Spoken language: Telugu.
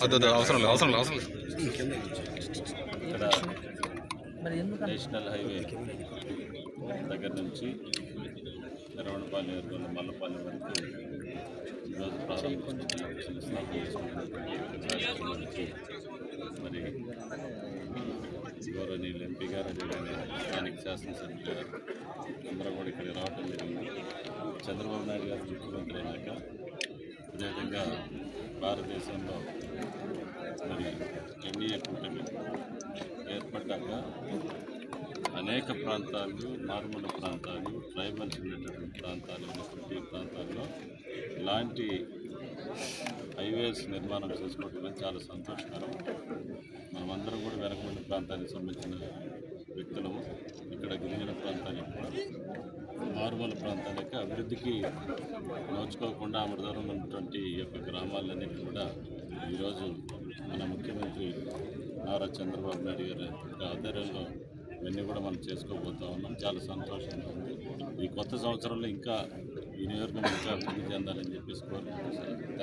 అవసరం లేదు అవసరం లేదు అవసరం లేదు. ఇక్కడ నేషనల్ హైవే దగ్గర నుంచి ఎరవణపాలెం ఎరుగొండ మల్లపాలెం వరకు ఈరోజు ప్రారంభించిన మరి గౌరవనీయులు ఎంపీ గారు అదేవిధంగా స్థానిక శాసనసభ్యులు గారు అందరూ కూడా ఇక్కడ రావటం జరిగింది. చంద్రబాబు నాయుడు గారు ముఖ్యమంత్రి అయినాక అదేవిధంగా భారతదేశంలో మరి ఎన్డీఏ కూటమి ఏర్పడ్డాక అనేక ప్రాంతాలు మారుమూల ప్రాంతాలు ట్రైబల్స్ ఉండేటటువంటి ప్రాంతాలు ఉన్నటువంటి ప్రాంతాల్లో ఇలాంటి హైవేస్ నిర్మాణం చేసుకోవడం చాలా సంతోషకరం. మనమందరం కూడా వెనకబడిన ప్రాంతానికి సంబంధించిన వ్యక్తులము. ఇక్కడ గిరిజన ప్రాంతాలకు మారుమూల ప్రాంతాలకి అభివృద్ధికి నోచుకోకుండా ఆమె ఉన్నటువంటి యొక్క గ్రామాలన్నింటినీ కూడా ఈరోజు మన ముఖ్యమంత్రి నారా చంద్రబాబు నాయుడు గారి ఆధ్వర్యంలో ఇవన్నీ కూడా మనం చేసుకోబోతా ఉన్నాం. చాలా సంతోషంగా ఉంది. ఈ కొత్త సంవత్సరంలో ఇంకా ఈ నియోజకవర్గం ఇంకా అభివృద్ధి చెందాలని చెప్పేసి కోరుకుంటున్నాం